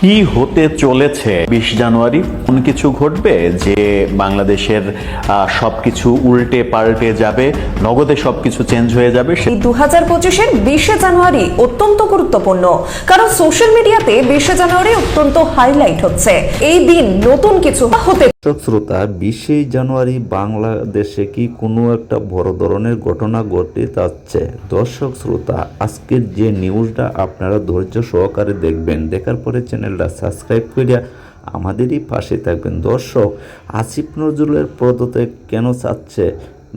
কি হতে চলেছে? বিশ জানুয়ারি কোন কিছু ঘটবে যে বাংলাদেশের আহ, সবকিছু উল্টে পাল্টে যাবে নগদে সবকিছু চেঞ্জ হয়ে যাবে এই দু হাজার পঁচিশের বিশে জানুয়ারি অত্যন্ত গুরুত্বপূর্ণ কারণ সোশ্যাল মিডিয়াতে বিশে জানুয়ারি অত্যন্ত হাইলাইট হচ্ছে। এই দিন নতুন কিছু হতে দর্শক শ্রোতা, বিশে জানুয়ারি বাংলাদেশে কি কোনো একটা বড় ধরনের ঘটনা ঘটে যাচ্ছে? দর্শক শ্রোতা, আজকের যে নিউজটা আপনারা ধৈর্য সহকারে দেখবেন। দেখার পরে চ্যানেলটা সাবস্ক্রাইব করিয়া আমাদেরই পাশে থাকবেন। দর্শক, আসিফ নজরুলের পদত্যাগ কেন চাচ্ছে?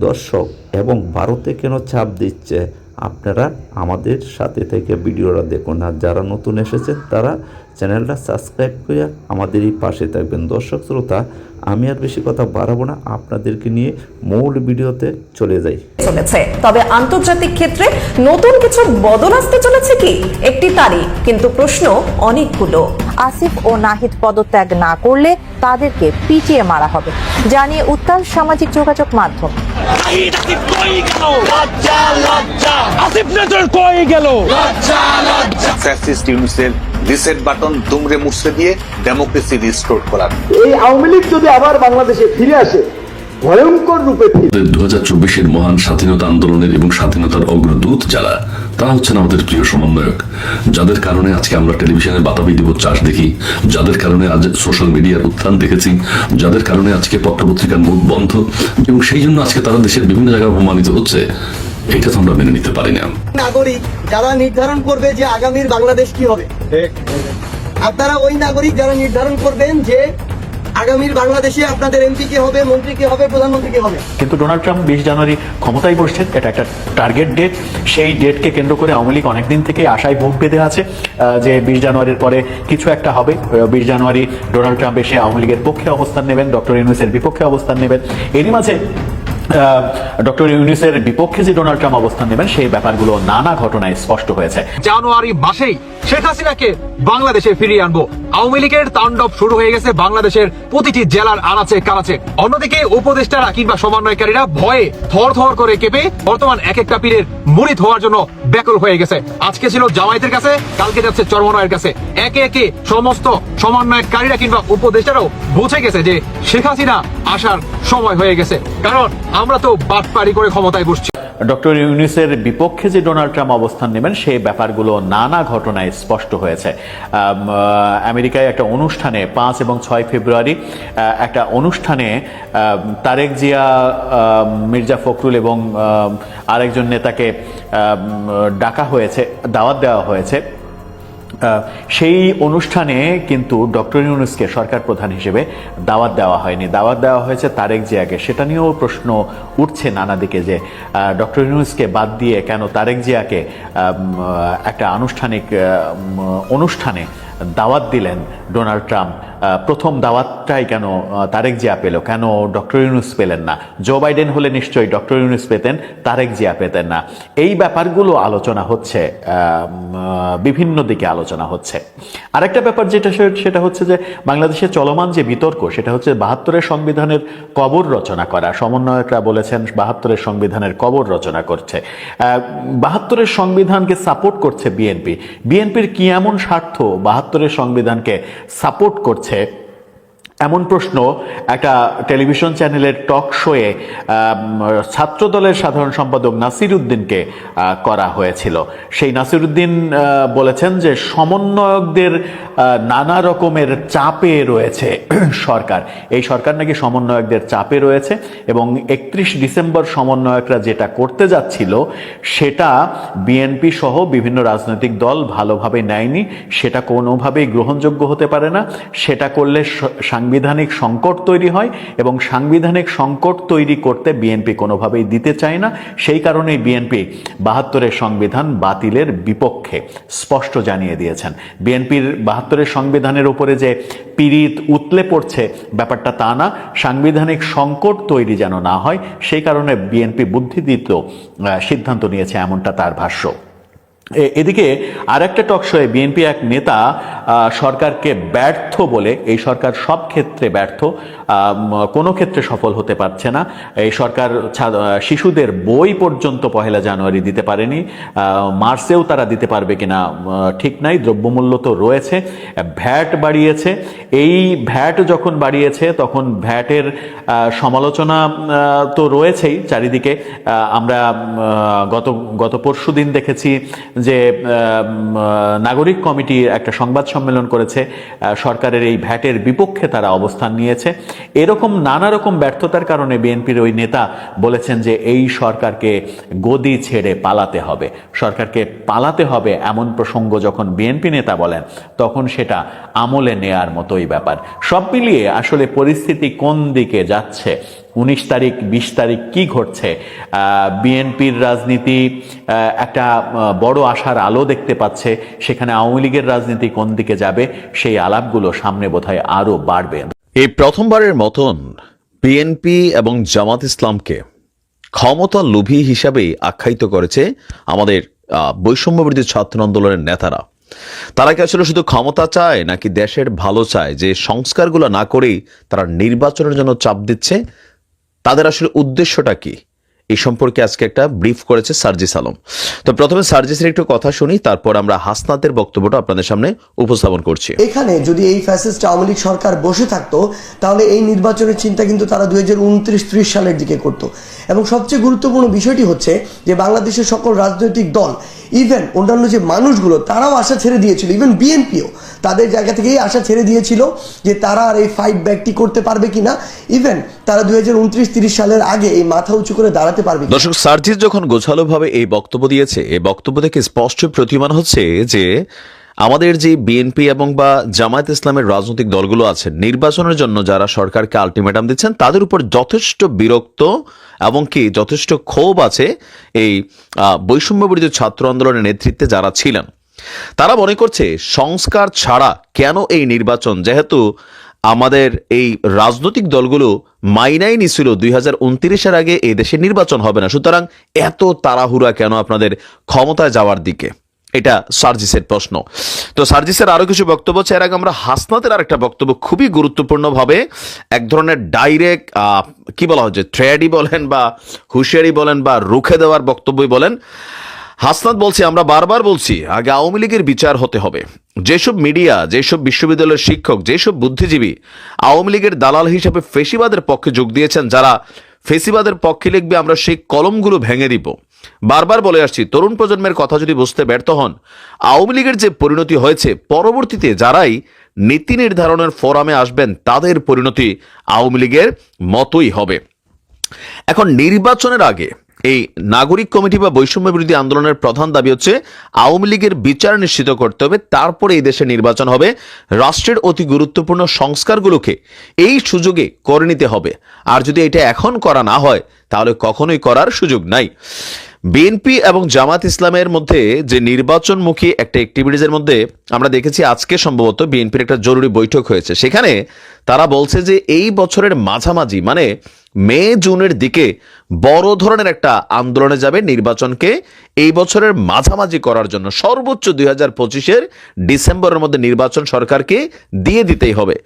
দর্শক, এবং ভারতে কেন চাপ দিচ্ছে? আপনারা আমাদের সাথে থেকে ভিডিওটা দেখুন। আর যারা নতুন এসেছেন, তারা চ্যানেলটা সাবস্ক্রাইব করে আমাদেরই পাশে থাকবেন। দর্শক শ্রোতা আমি আর বেশি কথা বাড়াবো না, আপনাদেরকে নিয়ে মূল ভিডিওতে চলে যাই। চলেছে। তবে আন্তর্জাতিক ক্ষেত্রে নতুন কিছু বদল আসতে চলেছে কি? একটি তারিখ, কিন্তু প্রশ্ন অনেকগুলো। আসিফ ও নাহিদ পদত্যাগ না করলে তাদেরকে পিটিয়ে মারা হবে। জানিয়ে উত্তাল সামাজিক যোগাযোগ মাধ্যম। নাহিদ আসিফ কই গেল লজ্জা লজ্জা আসিফ নজর কই গেল? লজ্জা লজ্জা ফ্যাসিস্ট ইউনিসের রিসেট বাটন দুমড়ে মুছড়ে দিয়ে ডেমোক্রেসি রিস্টোর করার। এই আওয়ামী লীগ যদি আবার বাংলাদেশে ফিরে আসে ভয়ঙ্কর রূপে দু হাজার চব্বিশের মহান স্বাধীনতা আন্দোলনের এবং স্বাধীনতার অগ্রদূত যারা তারা হচ্ছেন আমাদের প্রিয় সমন্বয়ক। যাদের কারণে আজকে আমরা টেলিভিশনে বাতাবি দিব চাষ দেখি যাদের কারণে আজ সোশ্যাল মিডিয়ার উত্থান দেখেছি যাদের কারণে আজকে পত্রপত্রিকার মুখ বন্ধ এবং সেই জন্য আজকে তারা দেশের বিভিন্ন জায়গায় অপমানিত হচ্ছে এটা তো আমরা মেনে নিতে পারি না। নাগরিক যারা নির্ধারণ করবে যে আগামীর বাংলাদেশ কি হবে? আপনারা ওই নাগরিক যারা নির্ধারণ করবেন যে আগামীর বাংলাদেশে আপনাদের এমপি কে হবে, মন্ত্রী কে হবে, প্রধানমন্ত্রী কে হবে? কিন্তু ডোনাল্ড ট্রাম্প বিশ জানুয়ারি ক্ষমতায় বসছেন, এটা একটা টার্গেট ডেট। সেই ডেটকে কেন্দ্র করে আওয়ামী লীগ অনেকদিন থেকে আশায় ভোগ বেঁধে আছে যে বিশ জানুয়ারির পরে কিছু একটা হবে। বিশ জানুয়ারি ডোনাল্ড ট্রাম্প এসে আওয়ামী লীগের পক্ষে অবস্থান নেবেন, ডক্টর ইউনুসের বিপক্ষে অবস্থান নেবেন। এরই মাঝে ডক্টর ইউনুসের বিপক্ষে যে ডোনাল্ড ট্রাম্প অবস্থান নেবেন, সেই ব্যাপারগুলো নানা ঘটনায় স্পষ্ট হয়েছে। জানুয়ারি মাসেই শেখ হাসিনাকে বাংলাদেশে ফিরিয়ে আনব। আওয়ামী লীগের তাণ্ডব শুরু হয়ে গেছে বাংলাদেশের প্রতিটি জেলার আনাচে কানাচে। অন্যদিকে উপদেষ্টারা কিংবা সমন্বয়কারীরা ভয়ে থর থর করে কেঁপে বর্তমান এক একটা পীরের হওয়ার জন্য ব্যাকুল হয়ে গেছে। আজকে ছিল জামায়াতের কাছে, কালকে যাচ্ছে চরমনয়ের কাছে। একে একে সমস্ত সমন্বয়কারীরা কিংবা উপদেষ্টারাও বুঝে গেছে যে শেখ হাসিনা আসার সময় হয়ে গেছে। কারণ আমরা তো বাটপাড়ি করে ক্ষমতায় বসছি। ডক্টর ইউনিসের বিপক্ষে যে ডোনাল্ড ট্রাম্প অবস্থান নেবেন, সেই ব্যাপারগুলো নানা ঘটনায় স্পষ্ট হয়েছে। আমেরিকায় একটা অনুষ্ঠানে পাঁচ এবং ছয় ফেব্রুয়ারি একটা অনুষ্ঠানে তারেক জিয়া মির্জা ফখরুল এবং আরেকজন নেতাকে ডাকা হয়েছে, দাওয়াত দেওয়া হয়েছে। সেই অনুষ্ঠানে কিন্তু ডক্টর ইউনুসকে সরকার প্রধান হিসেবে দাওয়াত দেওয়া হয়নি। দাওয়াত দেওয়া হয়েছে তারেক জিয়াকে। সেটা নিয়েও প্রশ্ন উঠছে নানা দিকে যে ডক্টর ইউনুসকে বাদ দিয়ে কেন তারেক জিয়াকে একটা আনুষ্ঠানিক অনুষ্ঠানে দাওয়াত দিলেন ডোনাল্ড ট্রাম্প। প্রথম দাওয়াতটাই কেন তারেক জিয়া পেল? কেন ডক্টর ইউনুস পেলেন না? জো বাইডেন হলে নিশ্চয়ই ডক্টর ইউনুস পেতেন, তারেক জিয়া পেতেন না। এই ব্যাপারগুলো আলোচনা হচ্ছে বিভিন্ন দিকে আলোচনা হচ্ছে। আরেকটা ব্যাপার যেটা সেটা হচ্ছে যে বাংলাদেশে চলমান যে বিতর্ক, সেটা হচ্ছে বাহাত্তরের সংবিধানের কবর রচনা করা। সমন্বয়করা বলেছেন বাহাত্তরের সংবিধানের কবর রচনা করছে। বাহাত্তরের সংবিধানকে সাপোর্ট করছে বিএনপি। বিএনপির কি এমন স্বার্থ বাহাত্তরের সংবিধানকে সাপোর্ট করছে? tape এমন প্রশ্ন একটা টেলিভিশন চ্যানেলের টক শোয়ে ছাত্র দলের সাধারণ সম্পাদক নাসির উদ্দিনকে করা হয়েছিল। সেই নাসির উদ্দিন বলেছেন যে সমন্বয়কদের নানা রকমের চাপে রয়েছে সরকার। এই সরকার নাকি সমন্বয়কদের চাপে রয়েছে এবং একত্রিশ ডিসেম্বর সমন্বয়করা যেটা করতে যাচ্ছিল, সেটা বিএনপি সহ বিভিন্ন রাজনৈতিক দল ভালোভাবে নেয়নি। সেটা কোনোভাবেই গ্রহণযোগ্য হতে পারে না। সেটা করলে সাংবিধানিক সংকট তৈরি হয় এবং সাংবিধানিক সংকট তৈরি করতে বিএনপি কোনোভাবেই দিতে চায় না। সেই কারণেই বিএনপি বাহাত্তরের সংবিধান বাতিলের বিপক্ষে স্পষ্ট জানিয়ে দিয়েছেন। বিএনপির বাহাত্তরের সংবিধানের উপরে যে পীড়িত উতলে পড়ছে ব্যাপারটা তা না। সাংবিধানিক সংকট তৈরি যেন না হয়, সেই কারণে বিএনপি বুদ্ধিদীপ্ত সিদ্ধান্ত নিয়েছে এমনটা তার ভাষ্য। এদিকে আরেকটা টক শোয়ে বিএনপি এক নেতা সরকারকে ব্যর্থ বলে, এই সরকার সব ক্ষেত্রে ব্যর্থ কোনো ক্ষেত্রে সফল হতে পারছে না। এই সরকার শিশুদের বই পর্যন্ত পহেলা জানুয়ারি দিতে পারেনি মার্চেও তারা দিতে পারবে কিনা ঠিক নাই, দ্রব্যমূল্য তো রয়েছে, ভ্যাট বাড়িয়েছে। এই ভ্যাট যখন বাড়িয়েছে, তখন ভ্যাটের সমালোচনা তো রয়েছেই চারিদিকে। আমরা গত গত পরশু দিন দেখেছি যে নাগরিক কমিটি একটা সংবাদ সম্মেলন করেছে সরকারের এই ভ্যাটের বিপক্ষে তারা অবস্থান নিয়েছে। এরকম নানা রকম ব্যর্থতার কারণে বিএনপির ওই নেতা বলেছেন যে, এই সরকারকে গদি ছেড়ে পালাতে হবে। সরকারকে পালাতে হবে এমন প্রসঙ্গ যখন বিএনপি নেতা বলেন, তখন সেটা আমলে নেয়ার মতোই ব্যাপার। সব মিলিয়ে আসলে পরিস্থিতি কোন দিকে যাচ্ছে উনিশ তারিখ, বিশ তারিখ কি ঘটছে? বিএনপির রাজনীতি একটা বড় আশার আলো দেখতে পাচ্ছে। সেখানে আওয়ামী লীগের রাজনীতি কোন দিকে যাবে? সেই আলাপগুলো সামনে বোধহয় আরও বাড়বে। এই প্রথমবারের মতন বিএনপি এবং জামাত ইসলামকে ক্ষমতা লোভী হিসাবেই আখ্যায়িত করেছে আমাদের বৈষম্যবিরোধী ছাত্র আন্দোলনের নেতারা। তারা কি আসলে শুধু ক্ষমতা চায় নাকি দেশের ভালো চায়? যে সংস্কারগুলো না করেই তারা নির্বাচনের জন্য চাপ দিচ্ছে তাদের আসলে উদ্দেশ্যটা কি? এই সম্পর্কে আজকে একটা ব্রিফ করেছে সার্জিস আলম। তো প্রথমে সার্জিসের একটু কথা শুনি, তারপর আমরা হাসনাতের বক্তব্যটা আপনাদের সামনে উপস্থাপন করছি। এখানে যদি এই ফ্যাসিস্ট আওয়ামী লীগ সরকার বসে থাকতো, তাহলে এই নির্বাচনের চিন্তা কিন্তু তারা দুই হাজার উনত্রিশ ত্রিশ সালের দিকে করতো। এবং সবচেয়ে গুরুত্বপূর্ণ বিষয়টি হচ্ছে যে বাংলাদেশের সকল রাজনৈতিক দল ইভেন অন্যান্য যে মানুষগুলো, তারাও আশা ছেড়ে দিয়েছিল ইভেন বিএনপিও তাদের জায়গা থেকেই আশা ছেড়ে দিয়েছিল যে তারা আর এই ফাইট ব্যাকটি করতে পারবে কিনা ইভেন তারা দুই হাজার উনত্রিশ তিরিশ সালের আগে এই মাথা উঁচু করে দাঁড়াতে পারবে। দর্শক, সার্জিস যখন গোছালোভাবে এই বক্তব্য দিয়েছে, এই বক্তব্য থেকে স্পষ্ট প্রতিমান হচ্ছে যে আমাদের যে বিএনপি এবং বা জামায়াত ইসলামের রাজনৈতিক দলগুলো আছে, নির্বাচনের জন্য যারা সরকারকে আলটিমেটাম দিচ্ছেন, তাদের উপর যথেষ্ট বিরক্ত এবং কি যথেষ্ট ক্ষোভ আছে এই বৈষম্যবিরোধী ছাত্র আন্দোলনের নেতৃত্বে যারা ছিলেন। তারা মনে করছে সংস্কার ছাড়া কেন এই নির্বাচন? যেহেতু আমাদের এই রাজনৈতিক দলগুলো মাইনাই নিছিল দুই হাজার উনত্রিশের আগে এই দেশে নির্বাচন হবে না। সুতরাং এত তাড়াহুড়া কেন আপনাদের ক্ষমতায় যাওয়ার দিকে? এটা সার্জিসের প্রশ্ন। তো সার্জিসের আরও কিছু বক্তব্য আছে। এর আগে আমরা হাসনাতের আরেকটা বক্তব্য খুবই গুরুত্বপূর্ণভাবে এক ধরনের ডাইরেক্ট কি বলা হচ্ছে থ্রেডই বলেন বা হুঁশিয়ারি বলেন বা রুখে দেওয়ার বক্তব্যই বলেন। হাসনাত বলছি, আমরা বারবার বলছি, আগে আওয়ামী লীগের বিচার হতে হবে। যেসব মিডিয়া, যেসব বিশ্ববিদ্যালয়ের শিক্ষক, যেসব বুদ্ধিজীবী আওয়ামী লীগের দালাল হিসাবে ফেসিবাদের পক্ষে যোগ দিয়েছেন, যারা ফেসিবাদের পক্ষে লিখবে, আমরা সেই কলমগুলো ভেঙে দিব। বারবার বলে আসছি, তরুণ প্রজন্মের কথা যদি বুঝতে ব্যর্থ হন, আওয়ামী লীগের যে পরিণতি হয়েছে, পরবর্তীতে যারাই নীতি নির্ধারণের ফোরামে আসবেন, তাদের পরিণতি আওয়ামী লীগের মতোই হবে। এখন নির্বাচনের আগে এই নাগরিক কমিটি বা বৈষম্য বিরোধী আন্দোলনের প্রধান দাবি হচ্ছে, আওয়ামী লীগের বিচার নিশ্চিত করতে হবে, তারপরে এই দেশে নির্বাচন হবে। রাষ্ট্রের অতি গুরুত্বপূর্ণ সংস্কারগুলোকে এই সুযোগে করে নিতে হবে। আর যদি এটা এখন করা না হয়, তাহলে কখনোই করার সুযোগ নাই। বিএনপি এবং জামাত ইসলামের মধ্যে যে নির্বাচনমুখী একটা অ্যাক্টিভিটিজের মধ্যে আমরা দেখেছি আজকে সম্ভবত বিএনপির একটা জরুরি বৈঠক হয়েছে। সেখানে তারা বলছে যে এই বছরের মাঝামাঝি মানে মে, জুনের দিকে বড় ধরনের একটা আন্দোলনে যাবে নির্বাচনকে। এই বছরের মাঝামাঝি করার জন্য সর্বোচ্চ দুই হাজার পঁচিশের ডিসেম্বরের মধ্যে নির্বাচন সরকারকে দিয়ে দিতেই হবে।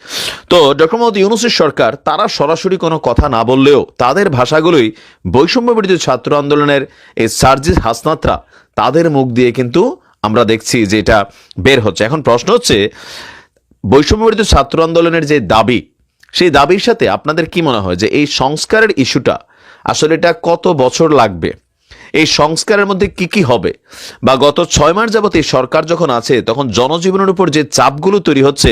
তো, ডক্টর মোহাম্মদ ইউনুসের সরকার, তারা সরাসরি কোনো কথা না বললেও তাদের ভাষাগুলোই বৈষম্য বিরোধী ছাত্র আন্দোলনের এই সার্জিস হাসনাত্রা তাদের মুখ দিয়ে কিন্তু আমরা দেখছি যে এটা বের হচ্ছে। এখন প্রশ্ন হচ্ছে বৈষম্য বিরোধী ছাত্র আন্দোলনের যে দাবি সেই দাবির সাথে আপনাদের কি মনে হয় যে এই সংস্কারের ইস্যুটা আসলে এটা কত বছর লাগবে? এই সংস্কারের মধ্যে কি কি হবে? বা গত ছয় মাস যাবত এই সরকার যখন আছে, তখন জনজীবনের উপর যে চাপগুলো তৈরি হচ্ছে,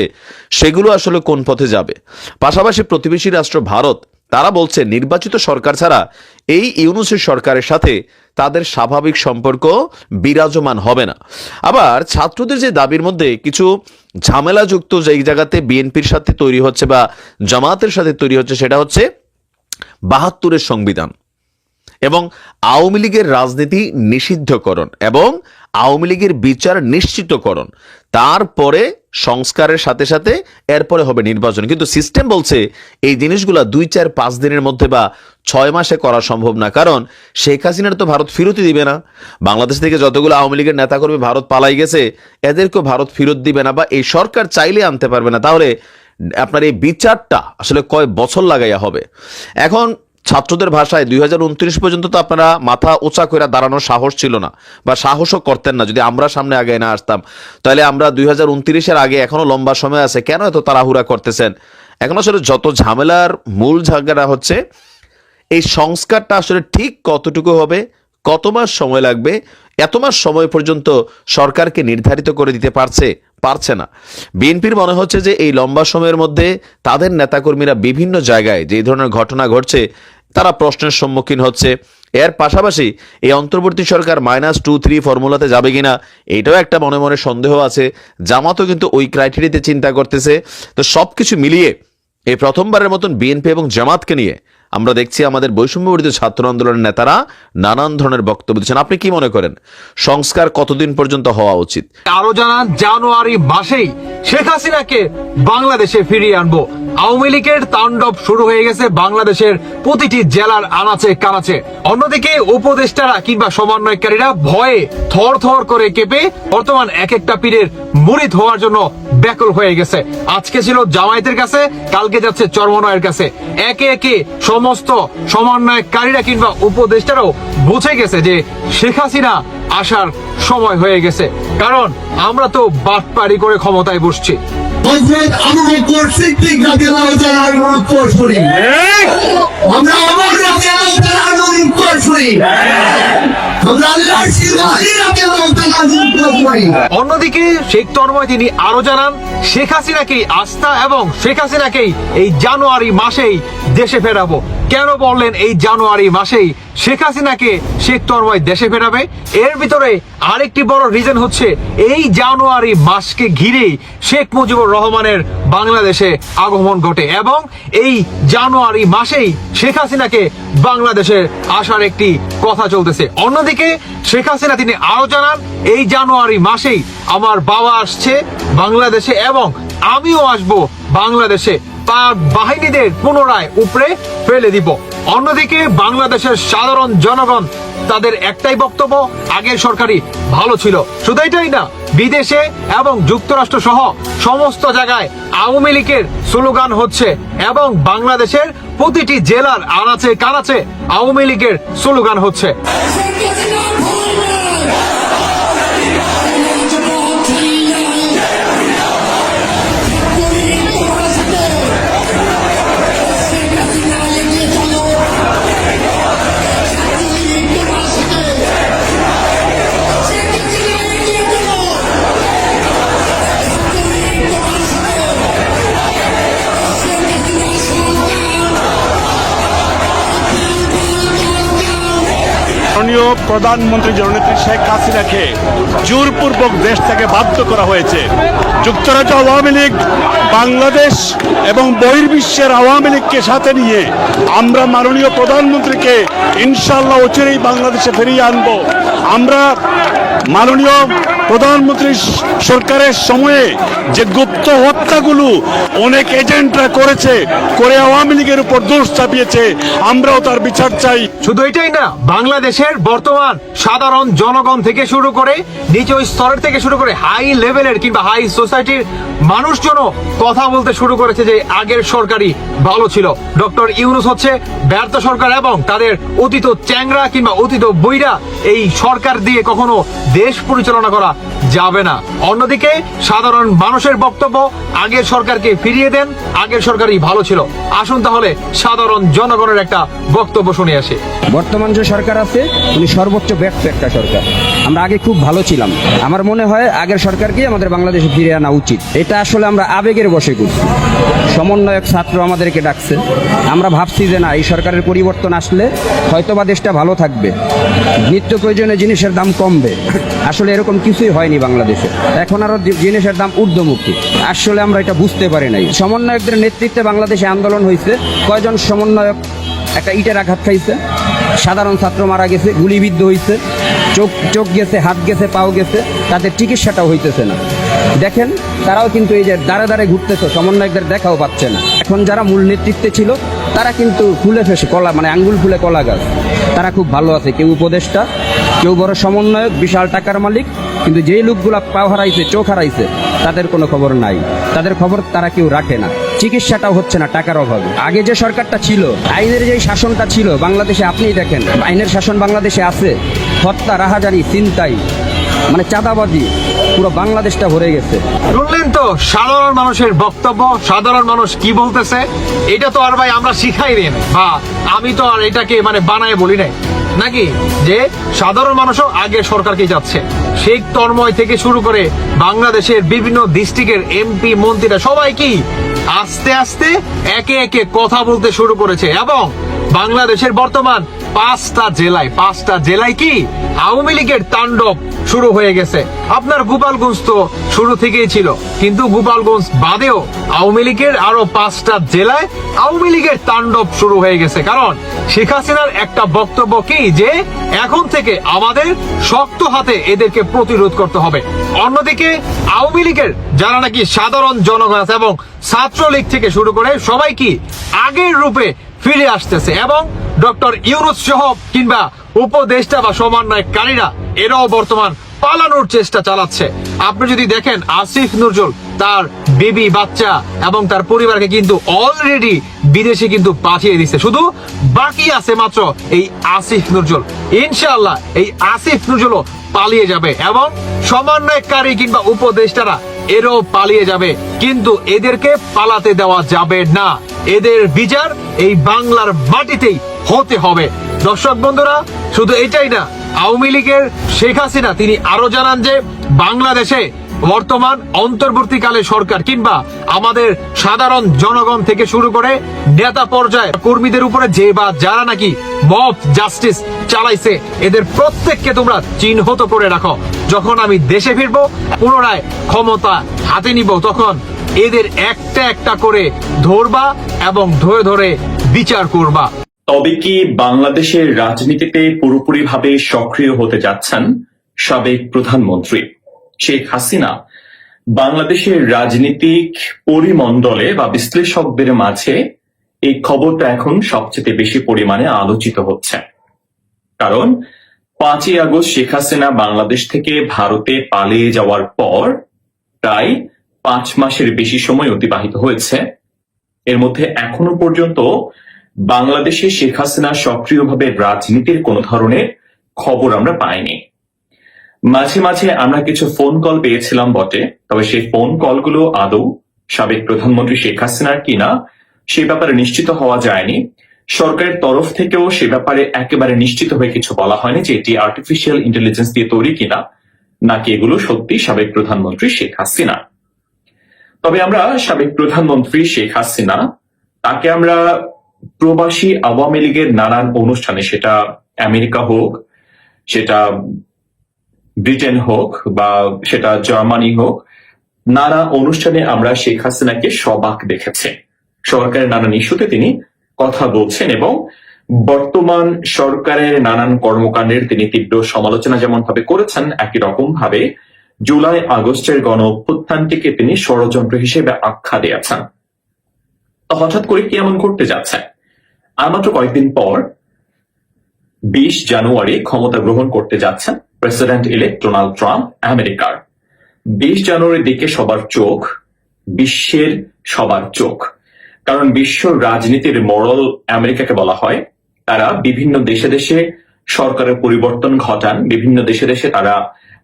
সেগুলো আসলে কোন পথে যাবে? পাশাপাশি প্রতিবেশী রাষ্ট্র ভারত, তারা বলছে নির্বাচিত সরকার ছাড়া এই ইউনুসের সরকারের সাথে তাদের স্বাভাবিক সম্পর্ক বিরাজমান হবে না। আবার ছাত্রদের যে দাবির মধ্যে কিছু ঝামেলাযুক্ত যেই জায়গাতে বিএনপির সাথে তৈরি হচ্ছে বা জামাতের সাথে তৈরি হচ্ছে সেটা হচ্ছে বাহাত্তরের সংবিধান এবং আওয়ামী লীগের রাজনীতি নিষিদ্ধকরণ এবং আওয়ামী লীগের বিচার নিশ্চিতকরণ। তারপরে সংস্কারের সাথে সাথে এরপরে হবে নির্বাচন। কিন্তু সিস্টেম বলছে এই জিনিসগুলা দুই, চার, পাঁচ দিনের মধ্যে বা ছয় মাসে করা সম্ভব না। কারণ শেখ হাসিনার তো ভারত ফেরতই দিবে না। বাংলাদেশ থেকে যতগুলো আওয়ামী লীগের নেতাকর্মী ভারত পালাই গেছে, এদেরকেও ভারত ফেরত দিবে না বা এই সরকার চাইলে আনতে পারবে না। তাহলে আপনার এই বিচারটা আসলে কয় বছর লাগাইয়া হবে? এখন ছাত্রদের ভাষায় দুই হাজার উনত্রিশ পর্যন্ত তো আপনারা মাথা উঁচা করে দাঁড়ানোর সাহস ছিল না বা সাহসও করতেন না। যদি আমরা সামনে আগে না আসতাম, তাহলে আমরা দুই হাজার আগে এখনও লম্বা সময় আছে, কেন এত তাড়াহুড়া করতেছেন? এখন আসলে যত ঝামেলার মূল ঝামেলা হচ্ছে এই সংস্কারটা আসলে ঠিক কতটুকু হবে? কত মাস সময় লাগবে? এত মাস সময় পর্যন্ত সরকারকে নির্ধারিত করে দিতে পারছে পারছে না। বিএনপির মনে হচ্ছে যে এই লম্বা সময়ের মধ্যে তাদের নেতাকর্মীরা বিভিন্ন জায়গায় যে ধরনের ঘটনা ঘটছে, তারা প্রশ্নের সম্মুখীন হচ্ছে। এর পাশাপাশি এই অন্তর্বর্তী সরকার মাইনাস টু থ্রি ফর্মুলাতে যাবে কিনা, এটাও একটা মনে মনে সন্দেহ আছে। জামাতও কিন্তু ওই ক্রাইটেরিয়াতে চিন্তা করতেছে। তো সব কিছু মিলিয়ে এই প্রথমবারের মতন বিএনপি এবং জামাতকে নিয়ে আমরা দেখছি আমাদের বৈষম্যবর্জিত ছাত্র আন্দোলনের নেতারা নানান ধরনের বক্তব্য দিচ্ছেন। আপনি কি মনে করেন? সংস্কার কতদিন পর্যন্ত হওয়া উচিত? আরও জানান, জানুয়ারি মাসেই শেখ হাসিনাকে বাংলাদেশে ফিরিয়ে আনব। আওয়ামী লীগের তাণ্ডব শুরু হয়ে গেছে বাংলাদেশের প্রতিটি জেলার আনাচে কানাচে। অন্যদিকে উপদেষ্টারা কিংবা সমন্বয়কারীরা ভয়ে থর থর করে কেঁপে বর্তমান এক একটা পীরের মুড়িদ হওয়ার জন্য ব্যাকুল হয়ে গেছে। আজকে ছিল জামায়াতের কাছে কালকে যাচ্ছে চরমনয়ের কাছে। একে একে সমস্ত সমন্বয়কারীরা কিংবা উপদেষ্টারাও বুঝে গেছে যে শেখ হাসিনা আসার সময় হয়ে গেছে। কারণ আমরা তো বাটপারি করে ক্ষমতায় বসছি। করি আমরা অন্যদিকে শেখ তন্ময় তিনি আরও জানান, শেখ হাসিনাকেই আস্থা এবং শেখ হাসিনাকেই এই জানুয়ারি মাসেই দেশে ফেরাবো। কেন বললেন এই জানুয়ারি মাসেই? শেখ হাসিনাকে শেখ তন্ময় দেশে ফেরাবে। এর ভিতরে আরেকটি বড় রিজন হচ্ছে, এই জানুয়ারি মাসকে ঘিরেই শেখ মুজিবুর রহমানের বাংলাদেশে আগমন ঘটে এবং এই জানুয়ারি মাসেই শেখ হাসিনাকে বাংলাদেশে আসার একটি কথা চলতেছে। অন্যদিকে শেখ হাসিনা তিনি আরও জানান, এই জানুয়ারি মাসেই আমার বাবা আসছে বাংলাদেশে এবং আমিও আসব বাংলাদেশে। তার বাহিনীদের পুনরায় উপরে ফেলে দিব। অন্যদিকে বাংলাদেশের সাধারণ জনগণ, তাদের একটাই বক্তব্য, আগের সরকারই ভালো ছিল। শুধু এটাই না, বিদেশে এবং যুক্তরাষ্ট্র সহ সমস্ত জায়গায় আওয়ামী লীগের স্লোগান হচ্ছে, এবং বাংলাদেশের প্রতিটি জেলার আনাচে কানাচে আওয়ামী লীগের স্লোগান হচ্ছে। প্রধানমন্ত্রী জননেত্রী শেখ হাসিনাকে জোরপূর্বক দেশ থেকে বাধ্য করা হয়েছে। যুক্তরাজ্য আওয়ামী লীগ, বাংলাদেশ এবং বহির্বিশ্বের আওয়ামী লীগকে সাথে নিয়ে আমরা মাননীয় প্রধানমন্ত্রীকে ইনশাল্লাহ অচিরেই বাংলাদেশে ফিরিয়ে আনব। আমরা মাননীয় প্রধানমন্ত্রী সরকারের সময়ে যে গুপ্ত হত্যাগুলো অনেক এজেন্টরা করেছে, করে আওয়ামী লীগের উপর দোষ চাপিয়েছে, আমরাও তার বিচার চাই। শুধু এটাই না, বাংলাদেশের বর্তমান সাধারণ জনগণ থেকে শুরু করে, নিচ স্তরের থেকে শুরু করে হাই লেভেলের কিংবা হাই সোসাইটির মানুষজনও কথা বলতে শুরু করেছে যে আগের সরকারই ভালো ছিল। ডক্টর ইউনুস হচ্ছে ব্যর্থ সরকার এবং তাদের অতীত চ্যাংরা কিংবা অতীত বইরা এই সরকার দিয়ে কখনো দেশ পরিচালনা করা যাবে না। অন্যদিকে সাধারণ মানুষের বক্তব্য আগের সরকারকে ফিরিয়ে দেন, আগের সরকারই ভালো ছিল। আসুন তাহলে সাধারণ জনগণের একটা বক্তব্য শুনে আসে। বর্তমান যে সরকার আছে, উনি সর্বোচ্চ ব্যর্থ একটা সরকার। আমরা আগে খুব ভালো ছিলাম। আমার মনে হয় আগের সরকারকে আমাদের বাংলাদেশে ফিরে আনা উচিত। এটা আসলে আমরা আবেগের বসে করছি সমন্বয়ক ছাত্র আমাদেরকে ডাকছে। আমরা ভাবছি যে না, এই সরকারের পরিবর্তন আসলে হয়তোবা দেশটা ভালো থাকবে। নিত্য প্রয়োজনীয় জিনিসের দাম কমবে। আসলে এরকম কিছুই হয়নি বাংলাদেশে। এখন আরও জিনিসের দাম ঊর্ধ্বমুখী। আসলে আমরা এটা বুঝতে পারি নাই। সমন্বয়কদের নেতৃত্বে বাংলাদেশে আন্দোলন হয়েছে। কয়জন সমন্বয়ক একটা ইটের আঘাত খাইছে? সাধারণ ছাত্র মারা গেছে, গুলিবিদ্ধ হয়েছে চোখ চোখ গেছে, হাত গেছে, পাও গেছে তাদের চিকিৎসাটাও হইতেছে না। দেখেন, তারাও কিন্তু এই যে দাঁড়ে দাঁড়ে ঘুরতেছে, সমন্বয়কদের দেখাও পাচ্ছে না। এখন যারা মূল নেতৃত্বে ছিল, তারা কিন্তু ফুলে ফেসে কলা মানে আঙ্গুল ফুলে কলা গাছ। তারা খুব ভালো আছে, কেউ উপদেষ্টা, কেউ বড় সমন্বয়ক, বিশাল টাকার মালিক, কিন্তু যেই লোকগুলা পাও হারাইছে, চোখ হারাইছে, তাদের কোনো খবর নাই। তাদের খবর তারা কেউ রাখে না। চিকিৎসাটাও হচ্ছে না, টাকার অভাবে। আগে যে সরকারটা ছিল, আইনের যে শাসনটা ছিল, বাংলাদেশে আপনিই দেখেন, আইনের শাসন বাংলাদেশে আছে। হত্যা, রাহাজানি চিন্তাই মানে চাঁদাবাজি, পুরো বাংলাদেশটা ভরে গেছে। শুনলেন তো, সাধারণ মানুষের বক্তব্য, সাধারণ মানুষ কি বলতেছে? এটা তো আর ভাই আমরা শিখাই দেন বা আমি তো আর এটাকে মানে বানায় বলি নাই। নাকি? যে সাধারণ মানুষও আগে সরকারকে যাচ্ছে। শেখ তন্ময় থেকে শুরু করে বাংলাদেশের বিভিন্ন ডিস্ট্রিক্টের এমপি মন্ত্রীরা সবাই কি আস্তে আস্তে একে একে কথা বলতে শুরু করেছে এবং বাংলাদেশের বর্তমান পাঁচটা জেলায় পাঁচটা জেলায় কি? আওয়ামী লীগের তাণ্ডব শুরু হয়ে গেছে। আপনার গোপালগঞ্জ তো শুরু থেকেই ছিল। কিন্তু গোপালগঞ্জ বাদেও আওয়ামী লীগের আরও পাঁচটা জেলায় আওয়ামী লীগের তাণ্ডব শুরু হয়ে গেছে। কারণ শেখ হাসিনার একটা বক্তব্য কি? যে এখন থেকে আমাদের শক্ত হাতে এদেরকে প্রতিরোধ করতে হবে। অন্যদিকে আওয়ামী লীগের যারা নাকি সাধারণ জনগণ আছে এবং ছাত্রলীগ থেকে শুরু করে সবাই কি আগের রূপে ফিরে আসতেছে এবং ডক্টর ইউনুস সহ কিংবা উপদেষ্টা বা সমন্বয়কারীরা এরাও বর্তমান পালানোর চেষ্টা চালাচ্ছে। আপনি যদি দেখেন আসিফ নজরুল, তার বেবি বাচ্চা এবং তার পরিবারকে কিন্তু অলরেডি বিদেশে কিন্তু পাঠিয়ে দিচ্ছে শুধু বাকি আছে মাত্র এই আসিফ নজরুল। ইনশাআল্লাহ এই আসিফ নজরুলও পালিয়ে যাবে এবং সমন্বয়কারী কিংবা উপদেষ্টারা এরও পালিয়ে যাবে। কিন্তু এদেরকে পালাতে দেওয়া যাবে না। এদের বিচার এই বাংলার মাটিতেই হতে হবে। দর্শক বন্ধুরা শুধু এটাই না, আওয়ামী লীগের শেখ হাসিনা, তিনি আরও জানান যে বাংলাদেশে বর্তমান অন্তর্বর্তীকালে সরকার কিংবা আমাদের সাধারণ জনগণ থেকে শুরু করে নেতা পর্যায়ে কর্মীদের উপরে যে বা যারা নাকি মব জাস্টিস চালাইছে, এদের প্রত্যেককে তোমরা চিহ্নিত করে রাখো। যখন আমি দেশে ফিরবো, পুনরায় ক্ষমতা হাতে নিব, তখন এদের একটা একটা করে ধরবা এবং ধরে ধরে বিচার করবা। তবে কি বাংলাদেশের রাজনীতিতে পুরোপুরিভাবে সক্রিয় হতে যাচ্ছেন সাবেক প্রধানমন্ত্রী শেখ হাসিনা? বাংলাদেশের রাজনীতিক পরিমণ্ডলে বা বিশ্লেষকদের মাঝে এই খবরটা এখন সবচেয়ে বেশি পরিমাণে আলোচিত হচ্ছে। কারণ পাঁচই আগস্ট শেখ হাসিনা বাংলাদেশ থেকে ভারতে পালিয়ে যাওয়ার পর প্রায় পাঁচ মাসের বেশি সময় অতিবাহিত হয়েছে। এর মধ্যে এখনও পর্যন্ত বাংলাদেশে শেখ হাসিনা সক্রিয়ভাবে রাজনীতির কোন ধরনের খবর আমরা পাইনি। মাঝে মাঝে আমরা কিছু ফোন কল পেয়েছিলাম বটে, তবে সেই ফোন কলগুলো আদৌ সাবেক প্রধানমন্ত্রী শেখ হাসিনার কিনা সে ব্যাপারে নিশ্চিত হওয়া যায়নি। সরকারের তরফ থেকেও সে ব্যাপারে একেবারে নিশ্চিত হয়ে কিছু বলা হয়নি যে এটি আর্টিফিশিয়াল ইন্টেলিজেন্স দিয়ে তৈরি কিনা, নাকি এগুলো সত্যি সাবেক প্রধানমন্ত্রী শেখ হাসিনা। তবে আমরা সাবেক প্রধানমন্ত্রী শেখ হাসিনা, তাকে আমরা প্রবাসী আওয়ামী লীগের নানান অনুষ্ঠানে, সেটা আমেরিকা হোক, সেটা ব্রিটেন হোক বা সেটা জার্মানি হোক, নানা অনুষ্ঠানে আমরা শেখ হাসিনাকে সবাক দেখেছি। সরকারের নানান ইস্যুতে তিনি কথা বলছেন এবং বর্তমান সরকারের নানান কর্মকাণ্ডের তিনি তীব্র সমালোচনা যেমন ভাবে করেছেন, একই রকম ভাবে জুলাই আগস্টের গণ অভ্যুত্থানটিকে তিনি ষড়যন্ত্র হিসেবে আখ্যা দিয়েছেন। হঠাৎ করে কি এমন ঘটতে যাচ্ছে? আর মাত্র কয়েকদিন পর বিশ জানুয়ারি ক্ষমতা গ্রহণ করতে যাচ্ছেন প্রেসিডেন্ট ইলেক্ট ডোনাল্ড ট্রাম্প, আমেরিকার। বিশ জানুয়ারির দিকে সবার চোখ, বিশ্বের সবার চোখ। কারণ বিশ্ব রাজনীতির মরল আমেরিকাকে বলা হয়। তারা বিভিন্ন দেশে দেশে সরকারের পরিবর্তন ঘটান, বিভিন্ন দেশে দেশে তারা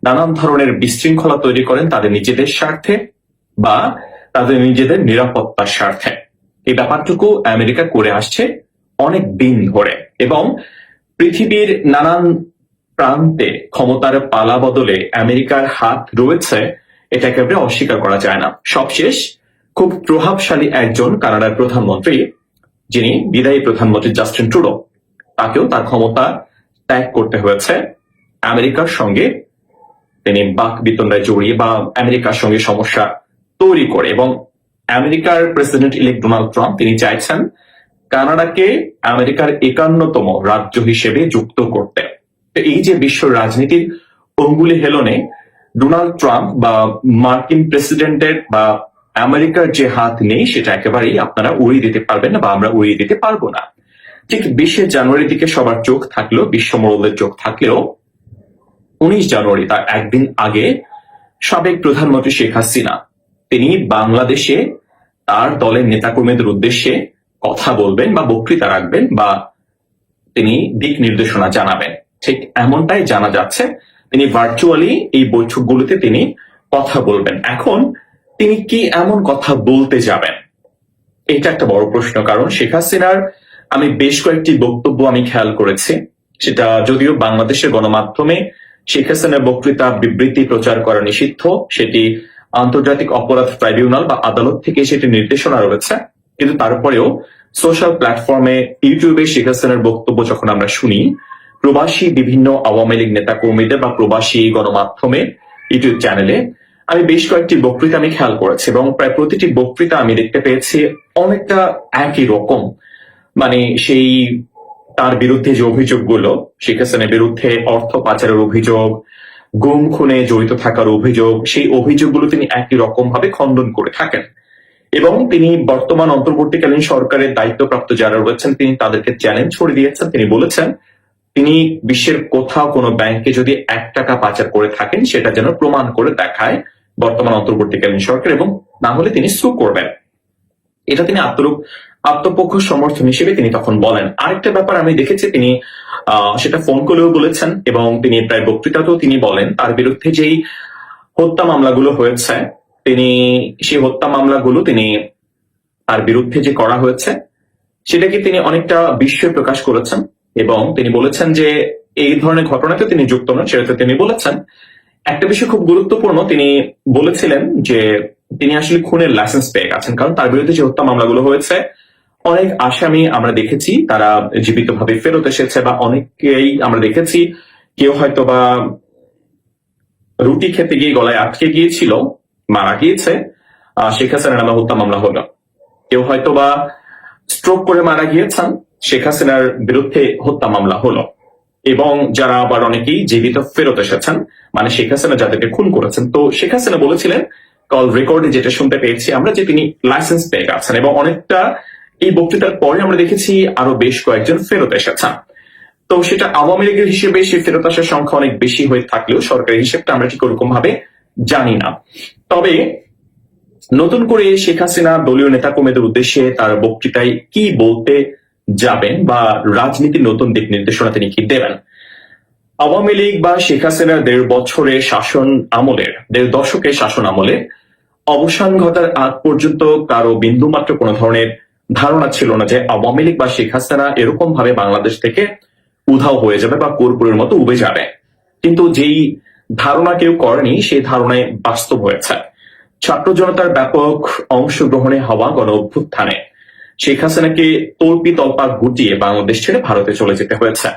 নানান ধরনের বিশৃঙ্খলা তৈরি করেন তাদের নিজেদের স্বার্থে বা তাদের নিজেদের নিরাপত্তার স্বার্থে। এই ব্যাপারটুকু আমেরিকা করে আসছে অনেক দিন ধরে এবং পৃথিবীর নানান প্রান্তে ক্ষমতার পালা বদলে আমেরিকার হাত রয়েছে এটা একেবারে অস্বীকার করা যায় না। সবশেষ, খুব প্রভাবশালী একজন কানাডার প্রধানমন্ত্রী, যিনি বিদায়ী প্রধানমন্ত্রী জাস্টিন ট্রুডো, তাকেও তার ক্ষমতা ত্যাগ করতে হয়েছে। আমেরিকার সঙ্গে তিনি বাক বিতন্ডায় জড়িয়ে বা আমেরিকার সঙ্গে সমস্যা তৈরি করে এবং আমেরিকার প্রেসিডেন্ট ইলেক্ট ডোনাল্ড ট্রাম্প তিনি চাইছেন কানাডাকে আমেরিকার একান্নতম রাজ্য হিসেবে যুক্ত করতে। এই যে বিশ্ব রাজনীতির অঙ্গুলি হেলনে ডোনাল্ড ট্রাম্প বা মার্কিন প্রেসিডেন্টের বা আমেরিকার যে হাত নেই, সেটা একেবারেই আপনারা উড়িয়ে দিতে পারবেন না বা আমরা উড়িয়ে দিতে পারব না। ঠিক বিশে জানুয়ারি দিকে সবার চোখ থাকলেও বিশ্ব মোড়লের চোখ থাকলেও উনিশ জানুয়ারি, তার একদিন আগে সাবেক প্রধানমন্ত্রী শেখ হাসিনা, তিনি বাংলাদেশে তার দলের নেতাকর্মীদের উদ্দেশ্যে কথা বলবেন বা বক্তৃতা রাখবেন বা তিনি দিক নির্দেশনা জানাবেন। ঠিক এমনটাই জানা যাচ্ছে। তিনি ভার্চুয়ালি এই বৈঠকগুলোতে তিনি কথা বলবেন। এখন তিনি কি এমন কথা বলতে যাবেন? এটা একটা বড় প্রশ্ন, কারণ শেখ হাসিনার আমি বেশ কয়েকটি বক্তব্য আমি খেয়াল করেছি। সেটা যদিও বাংলাদেশের গণমাধ্যমে শেখ হাসিনার বক্তৃতা বিবৃতি প্রচার করা নিষিদ্ধ। সেটি আন্তর্জাতিক অপরাধ ট্রাইব্যুনাল বা আদালত থেকে সেটি নির্দেশনা রয়েছে। কিন্তু তারপরেও সোশ্যাল প্ল্যাটফর্মে ইউটিউবে শেখ হাসিনার বক্তব্য যখন আমরা শুনি, প্রবাসী বিভিন্ন আওয়ামী লীগ নেতা কর্মীদের বা প্রবাসী গণমাধ্যমে ইউটিউব চ্যানেলে আমি বেশ কয়েকটি বক্তৃতা আমি খেয়াল করেছি এবং প্রায় প্রতিটি বক্তৃতা আমি দেখতে পেয়েছি অনেকটা একই রকম। মানে সেই তার বিরুদ্ধে যে অভিযোগগুলো শেখ হাসিনার বিরুদ্ধে অর্থ পাচারের অভিযোগ, গুম খুনে জড়িত থাকার অভিযোগ, সেই অভিযোগগুলো তিনি একই রকম ভাবে খণ্ডন করে থাকেন। এবং তিনি বর্তমান অন্তর্বর্তীকালীন সরকারের দায়িত্বপ্রাপ্ত যারা রয়েছেন, তিনি তাদেরকে চ্যালেঞ্জ করে দিয়েছেন। তিনি বলেছেন, তিনি বিশ্বের কোথাও কোনো ব্যাংকে যদি এক টাকা পাচার করে থাকেন, সেটা যেন প্রমাণ করে দেখায় বর্তমান অন্তর্বর্তীকালীন সরকার এবং না হলে তিনি সু করবেন। এটা তিনি আত্মরূপ, আত্মপক্ষ সমর্থন হিসেবে তিনি তখন বলেন। আরেকটা ব্যাপার আমি দেখেছি, তিনি সেটা ফোন করেও বলেছেন এবং তিনি প্রায় বক্তৃতাতেও তিনি বলেন, তার বিরুদ্ধে যেই হত্যা মামলাগুলো হয়েছে তিনি সেই হত্যা মামলাগুলো তিনি তার বিরুদ্ধে যে করা হয়েছে, সেটাকে তিনি অনেকটা বিস্ময় প্রকাশ করেছেন এবং তিনি বলেছেন যে এই ধরনের ঘটনাতে তিনি যুক্ত নন, সেটাতে তিনি বলেছেন। একটা বিষয় খুব গুরুত্বপূর্ণ, তিনি বলেছিলেন যে তিনি আসলে খুনের লাইসেন্স পেয়ে গেছেন, কারণ তার বিরুদ্ধে যে হত্যা মামলাগুলো হয়েছে, অনেক আসামি আমরা দেখেছি, তারা জীবিতভাবে ফেরত এসেছে বা অনেকেই আমরা দেখেছি, কেউ হয়তো বা রুটি খেতে গিয়ে গলায় আটকে গিয়েছিল মারা গিয়েছে শেখ হাসিনার নামে হত্যা মামলা হলো। কেউ হয়তো বা স্ট্রোক করে মারা গিয়েছেন, শেখ হাসিনার বিরুদ্ধে হত্যা মামলা হলো। এবং যারা আবার অনেকেই জীবিত ফেরত এসেছেন মানে শেখ হাসিনা যাদেরকে খুন করেছেন। তো শেখ হাসিনা বলেছিলেন কল রেকর্ডে যেটা শুনতে পেয়েছি আমরা যে তিনি লাইসেন্স পেয়ে গেছেন। এবং অনেকটা এই বক্তৃতার পরে আমরা দেখেছি আরও বেশ কয়েকজন ফেরত এসেছেন। তো সেটা আওয়ামী লীগের হিসেবে সেই ফেরত আসার সংখ্যা অনেক বেশি হয়ে থাকলেও সরকারি হিসেবটা আমরা ঠিক ওরকম ভাবে জানি না। তবে নতুন করে শেখ হাসিনা দলীয় নেতাকর্মীদের উদ্দেশ্যে তার বক্তৃতায় কি বলতে যাবেন বা রাজনীতির নতুন দিক নির্দেশনা তিনি কি দেবেন? আওয়ামী লীগ বা শেখ হাসিনার দেড় বছরের শাসন আমলের, দেড় দশকের শাসন আমলে অবসান ঘটার আগ পর্যন্ত কারও বিন্দুমাত্র কোনো ধরনের ধারণা ছিল না যে আওয়ামী লীগ বা শেখ হাসিনা এরকম ভাবে বাংলাদেশ থেকে উধাও হয়ে যাবে বা কর্পূরের মতো উবে যাবে। কিন্তু যেই ধারণা কেউ করেনি, সেই ধারণায় বাস্তব হয়েছে। ছাত্র জনতার ব্যাপক অংশগ্রহণে হওয়া গণ অভ্যুত্থানে শেখ হাসিনাকে তল্পি তল্পা গুটিয়ে বাংলাদেশ ছেড়ে ভারতে চলে যেতে হয়েছে।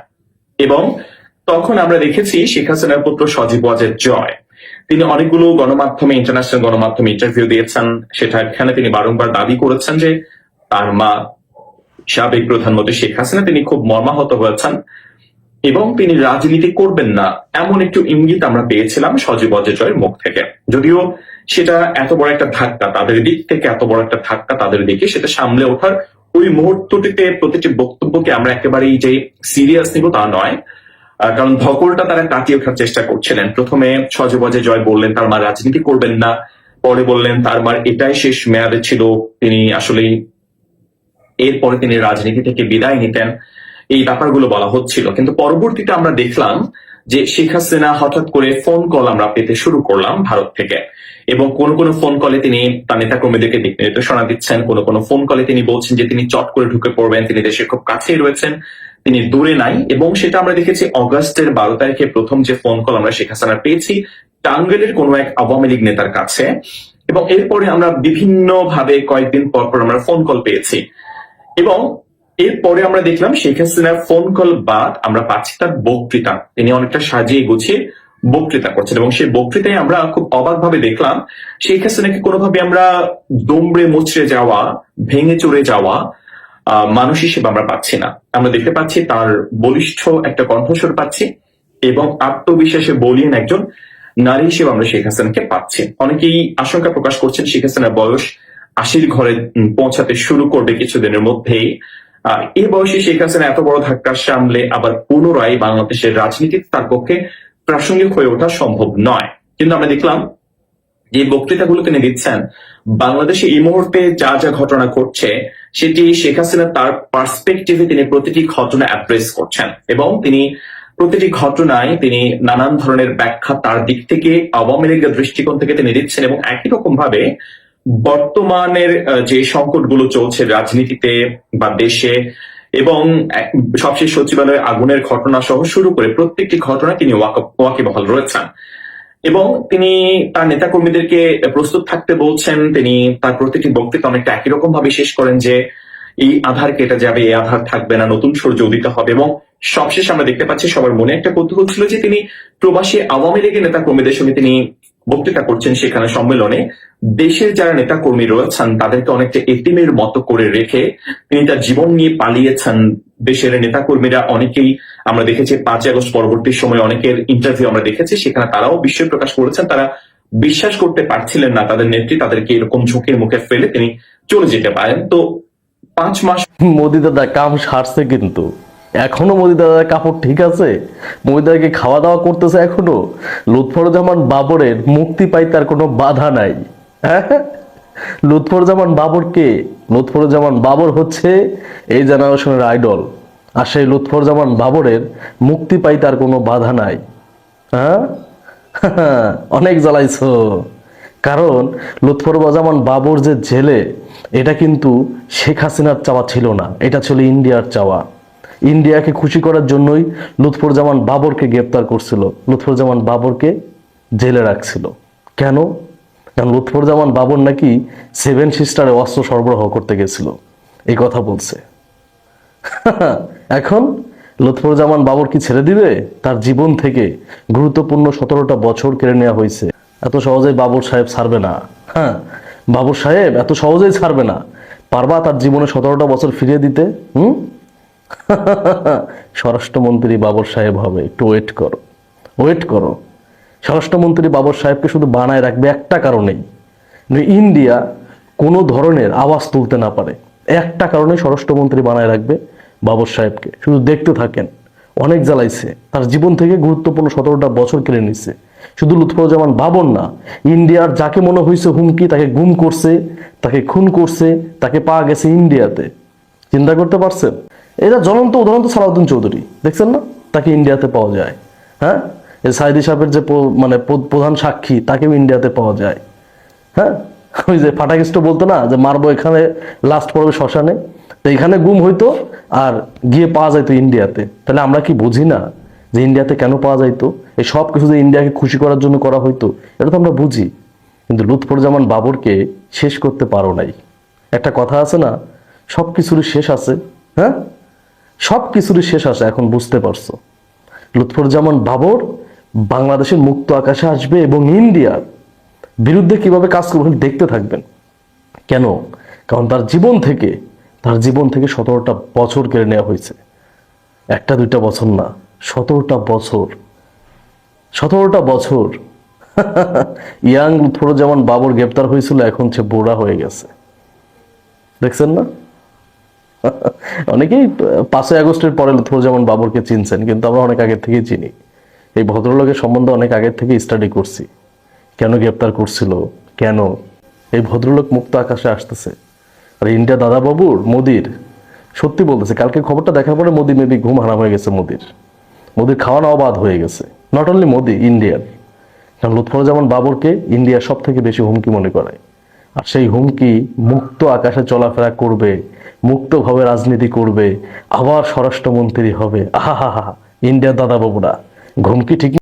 এবং তখন আমরা দেখেছি শেখ হাসিনার পুত্র সজীব ওয়াজেদ জয়। তিনি অনেকগুলো গণমাধ্যমে, ইন্টারন্যাশনাল গণমাধ্যমে ইন্টারভিউ দিয়েছেন। সেটা এখানে তিনি বারংবার দাবি করেছেন যে তার মা সাবেক প্রধানমন্ত্রী শেখ হাসিনা, তিনি খুব মর্মাহত হয়েছেন। এবং তিনি রাজনীতি করবেন না, এমন একটু ইঙ্গিত আমরা পেয়েছিলাম সজীব অজয় জয়ের মুখ থেকে। যদিও সেটা এত বড় একটা ধাক্কা তাদের দিক থেকে, এত বড় একটা ধাক্কা তাদের দিকে, সেটা সামলে ওঠার ওই মুহূর্তটিতে প্রতিটি বক্তব্যকে আমরা একেবারেই যে সিরিয়াস নিব তা নয়। কারণ ধকলটা তারা কাটিয়ে ওঠার চেষ্টা করছিলেন। প্রথমে সজীব জয় বললেন, তার মা রাজনীতি করবেন না। পরে বললেন, তার মার এটাই শেষ মেয়াদে ছিল। তিনি আসলেই এরপরে তিনি রাজনীতি থেকে বিদায় নিতেন। এই ব্যাপারগুলো বলা হচ্ছিল। কিন্তু পরবর্তীতে আমরা দেখলাম যে শেখ হাসিনা হঠাৎ করে ফোন কল আমরা পেতে শুরু করলাম ভারত থেকে। এবং কোন কোন ফোন কলে তিনি তার নেতাকর্মীদেরকে দিক নির্দেশনা দিচ্ছেন, কোন কোন ফোন কলে তিনি বলছেন যে তিনি চট করে ঢুকে পড়বেন, তিনি দেশের খুব কাছেই রয়েছেন, তিনি দূরে নাই। এবং সেটা আমরা দেখেছি অগাস্টের বারো তারিখে প্রথম যে ফোন কল আমরা শেখ হাসিনার পেয়েছি টাঙ্গেলের কোনো এক আওয়ামী লীগ নেতার কাছে। এবং এরপরে আমরা বিভিন্ন ভাবে কয়েকদিন পর পর আমরা ফোন কল পেয়েছি। এবং এরপরে আমরা দেখলাম শেখ হাসিনার ফোন কল বাদ আমরা পাচ্ছি তার বক্তৃতা। তিনি অনেকটা সাজিয়ে গুছিয়ে বক্তৃতা করছেন এবং সেই বক্তৃতায় আমরা খুব অবাক ভাবে দেখলাম, শেখ হাসিনাকে কোনোভাবে আমরা দমড়ে মুচড়ে যাওয়া, ভেঙে চড়ে যাওয়া মানুষ হিসেবে আমরা পাচ্ছি না। আমরা দেখতে পাচ্ছি তার বলিষ্ঠ একটা কণ্ঠস্বর পাচ্ছি এবং আত্মবিশ্বাসে বলিয়েন একজন নারী হিসেবে আমরা শেখ হাসিনাকে পাচ্ছি। অনেকেই আশঙ্কা প্রকাশ করছেন শেখ হাসিনার বয়স আশির ঘরে পৌঁছাতে শুরু করবে কিছুদিনের মধ্যেই। এই বয়সে শেখ হাসিনা এত বড় ধাক্কা সামলে আবার পুনরায় বাংলাদেশের রাজনীতিতে তার পক্ষে প্রাসঙ্গিক হয়ে ওঠা সম্ভব নয়। কিন্তু আমরা দেখলাম যে বক্তৃতাগুলো তিনি দিচ্ছেন, বাংলাদেশে এই মুহূর্তে যা যা ঘটনা ঘটছে, সেটি শেখ হাসিনা তার পার্সপেক্টিভে তিনি প্রতিটি ঘটনা অ্যাড্রেস করছেন এবং তিনি প্রতিটি ঘটনায় তিনি নানান ধরনের ব্যাখ্যা তার দিক থেকে আওয়ামী লীগের দৃষ্টিকোণ থেকে তিনি দিচ্ছেন এবং একই রকম ভাবে বর্তমানের যে সংকটগুলো চলছে রাজনীতিতে বা দেশে এবং সবশেষ সচিবালয়ে আগুনের ঘটনা সহ শুরু করে প্রত্যেকটি ঘটনা তিনি ওয়াক- ওয়াকিবহাল রয়েছেন। এবং তিনি তার নেতাকর্মীদেরকে প্রস্তুত থাকতে বলছেন, তিনি তার প্রতিটি বক্তৃতা অনেকটা একই রকম ভাবে শেষ করেন যে, এই আধার কেটে যাবে, এই আধার থাকবে না, নতুন সূর্য উদিত হবে এবং সবশেষ আমরা দেখতে পাচ্ছি সবার মনে একটা কৌতূহল ছিল যে তিনি প্রবাসী আওয়ামী লীগের নেতা কর্মীদের সঙ্গে তিনি বক্তৃতা করছেন সেখানে সম্মেলনে। দেশের যারা নেতা কর্মী রয়েছেন, তাদেরকে অনেকটা এতিমের মতো করে রেখে তিনি তার জীবন নিয়ে পালিয়েছেন। দেশের নেতা কর্মীরা অনেকেই আমরা দেখেছি পাঁচই আগস্ট পরবর্তী সময় অনেকের ইন্টারভিউ আমরা দেখেছি, সেখানে তারাও বিস্ময় প্রকাশ করেছেন। তারা বিশ্বাস করতে পারছিলেন না, তাদের নেত্রী তাদেরকে এরকম ঝুঁকির মুখে ফেলে তিনি চলে যেতে পারেন। তো পাঁচ মাস মোদি দাদা, কাম সারছে কিন্তু। এখনও মোদি দাদার কাপড় ঠিক আছে? মোদি দাদাকে খাওয়া দাওয়া করতেছে এখনও? লুৎফরুজ্জামান বাবরের মুক্তি পাই তার কোনো বাধা নাই। হ্যাঁ? লুৎফরুজ্জামান বাবর কে? লুৎফরুজ্জামান বাবর হচ্ছে এই জেনারেশনের আইডল। আর সেই লুৎফরুজ্জামান বাবরের মুক্তি পাই তার কোনো বাধা নাই। হ্যাঁ? অনেক জ্বালাইছো। কারণ লুৎফরুজ্জামান বাবর যে জেলে, এটা কিন্তু শেখ হাসিনার চাওয়া ছিল না। এটা ছিল ইন্ডিয়ার চাওয়া। ইন্ডিয়াকে খুশি করার জন্যই লুৎফরুজ্জামান বাবরকে গ্রেপ্তার করছিল। লুৎফরুজ্জামান বাবরকে জেলে রাখছিল। কেন? কারণ লুৎফরুজ্জামান বাবর নাকি সেভেন সিস্টারে অস্ত্র সরবরাহ করতে গেছিল। এই কথা বলছে। এখন লুৎফরুজ্জামান বাবর কি ছেড়ে দিবে? তার জীবন থেকে গুরুত্বপূর্ণ সতেরোটা বছর কেড়ে নেওয়া হয়েছে। এত সহজেই বাবর সাহেব ছাড়বে না। হ্যাঁ বাবর সাহেব এত সহজেই ছাড়বে না। পারবা তার জীবনে সতেরোটা বছর ফিরিয়ে দিতে? হুম? স্বরাষ্ট্রমন্ত্রী বাবর সাহেব হবে। একটু ওয়েট করো। ওয়েট করো। স্বরাষ্ট্রমন্ত্রী বাবর সাহেবকে শুধু বানায় রাখবে একটা কারণেই। ইন্ডিয়া কোনো ধরনের আওয়াজ তুলতে না পারে। একটা কারণে স্বরাষ্ট্রমন্ত্রী বানায় রাখবে বাবর সাহেবকে। শুধু দেখতে থাকেন। অনেক জ্বালাইছে। তার জীবন থেকে গুরুত্বপূর্ণ সতেরোটা বছর কেড়ে নিচ্ছে শুধু লুৎফরুজ্জামান বাবর না, ইন্ডিয়ার যাকে মনে হয়েছে হুমকি, তাকে গুম করছে, তাকে খুন করছে, তাকে পাওয়া গেছে ইন্ডিয়াতে। চিন্তা করতে পারছেন? এটা জ্বলন্ত উদাহরণ তো সালাউদ্দিন চৌধুরী। দেখছেন না? তাকে ইন্ডিয়াতে পাওয়া যায়। হ্যাঁ? এই সাইদি সাহেবের যে মানে প্রধান সাক্ষী, তাকেও ইন্ডিয়াতে পাওয়া যায়। হ্যাঁ? ওই যে ফাটাকিষ্ট বলতো না, যে মারবো এখানে লাস্ট পড়বে শ্মশানে। তো এখানে গুম হইতো আর গিয়ে পাওয়া যাইতো ইন্ডিয়াতে তাহলে আমরা কি বুঝি না যে ইন্ডিয়াতে কেন পাওয়া যাইতো? এই সব কিছু যে ইন্ডিয়াকে খুশি করার জন্য করা হইতো, এটা তো আমরা বুঝি। কিন্তু লুৎফরুজ্জামান বাবরকে শেষ করতে পারো নাই। একটা কথা আছে না সব কিছুরই শেষ আছে। হ্যাঁ? সব কিছুরই শেষ আছে এখন বুঝতে পারছ। লুৎফরুজ্জামান বাবর বাংলাদেশের মুক্ত আকাশে আসবে এবং ইন্ডিয়ার বিরুদ্ধে কীভাবে কাজ করবে দেখতে থাকবেন। কেন? কারণ তার জীবন থেকে, তার জীবন থেকে সতেরোটা বছর কেড়ে নেওয়া হয়েছে। একটা দুইটা বছর না, সতেরোটা বছর। সতেরোটা বছর। ইয়াং লুৎফর লুৎফরুজ্জামান বাবর গ্রেপ্তার হয়েছিল, এখন সে বুড়া হয়ে গেছে। দেখছেন না? অনেকেই পাঁচই আগস্টের পরে লুৎফরুজ্জামান বাবরকে চিনছেন, কিন্তু আমরা অনেক আগের থেকেই চিনি। এই ভদ্রলোকের সম্বন্ধে অনেক আগের থেকে স্টাডি করছি। কেন গ্রেপ্তার করছিল? কেন? এই ভদ্রলোক মুক্ত আকাশে আসতেছে। আর, ইন্ডিয়া দাদাবাবুর, মোদির। সত্যি বলতেছে, কালকে খবরটা দেখার পরে মোদি মেবি ঘুম হারাম হয়ে গেছে মোদির। মোদির খাওয়া নাওয়া বাদ হয়ে গেছে। নট অনলি মোদি ইন্ডিয়ার কারণ লুৎফরুজ্জামান বাবরকে ইন্ডিয়া সব থেকে বেশি হুমকি মনে করে। আর সেই হুমকি মুক্ত আকাশে চলাফেরা করবে মুক্তভাবে রাজনীতি করবে আবার স্বরাষ্ট্রমন্ত্রী হবে। আহা হা হা ইন্ডিয়ার দাদা বাবুরা ঘুমকি ঠিক